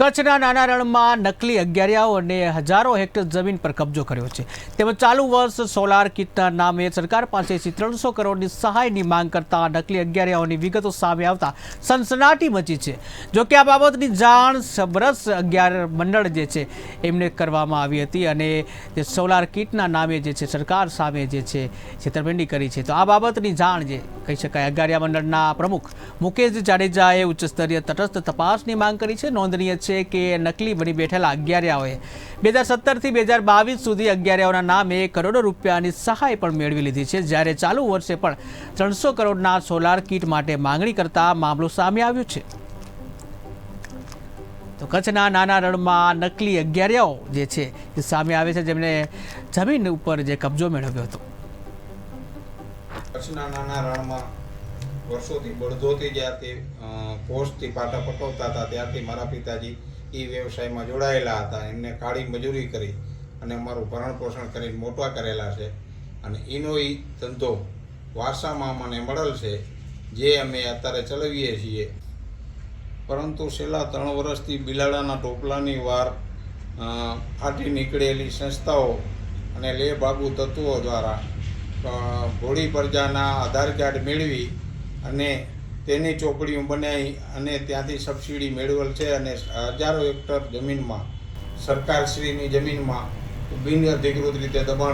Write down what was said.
કચ્છના નાના રણમાં નકલી અગિયારિયાઓ અને હજારો હેક્ટર જમીન પર કબજો કર્યો છે. તેમજ ચાલુ વર્ષ સોલાર કિટના નામે સરકાર પાસેથી ત્રણસો કરોડની સહાયની માંગ કરતા નકલી અગિયારિયાઓની વિગતો સામે આવતા સનસનાટી મચી છે. જોકે આ બાબતની જાણ સબરસ અગિયાર મંડળ જે છે, એમને કરવામાં આવી હતી અને જે સોલાર કિટના નામે જે છે, સરકાર સામે જે છે, છેતરપિંડી કરી છે. તો આ બાબતની જાણ જે કહી શકાય. અગારિયા મંડળના પ્રમુખ મુકેશ જાડેજાએ ઉચ્ચસ્તરીય તટસ્થ તપાસની માંગ કરી છે. નોંધનીય છે કે નકલી બની બેઠેલા અગિયારિયાઓએ બે હજાર સત્તરથી બે હજાર બાવીસ સુધી અગિયારિયાઓના નામે કરોડો રૂપિયાની સહાય પણ મેળવી લીધી છે. જ્યારે ચાલુ વર્ષે પણ ત્રણસો કરોડના સોલાર કિટ માટે માંગણી કરતા મામલો સામે આવ્યો છે. તો કચ્છના નાના રણમાં નકલી અગિયારિયાઓ જે છે, એ સામે આવે છે. જેમણે જમીન ઉપર જે કબજો મેળવ્યો હતો. કચ્છના નાના રણમાં વર્ષોથી બળદોથી જ્યારથી પોસ્ટથી પાટા પકવતા હતા, ત્યારથી મારા પિતાજી એ વ્યવસાયમાં જોડાયેલા હતા. એમને કાળી મજૂરી કરી અને અમારું ભરણ પોષણ કરીને મોટા કરેલા છે. અને એનો એ ધંધો વારસામાં મને મળેલ છે, જે અમે અત્યારે ચલાવીએ છીએ. પરંતુ છેલ્લા ત્રણ વર્ષથી બિલાડાના ટોપલાની વાર ફાટી નીકળેલી સંસ્થાઓ અને લે બાગુ તત્વો દ્વારા ઘોડી પ્રજાના આધાર કાર્ડ મેળવી અને તેની ચોપડીઓ બનાવી અને ત્યાંથી સબસિડી મેળવેલ છે અને હજારો હેક્ટર જમીનમાં સરકારશ્રીની જમીનમાં બિન અધિકૃત રીતે દબાણ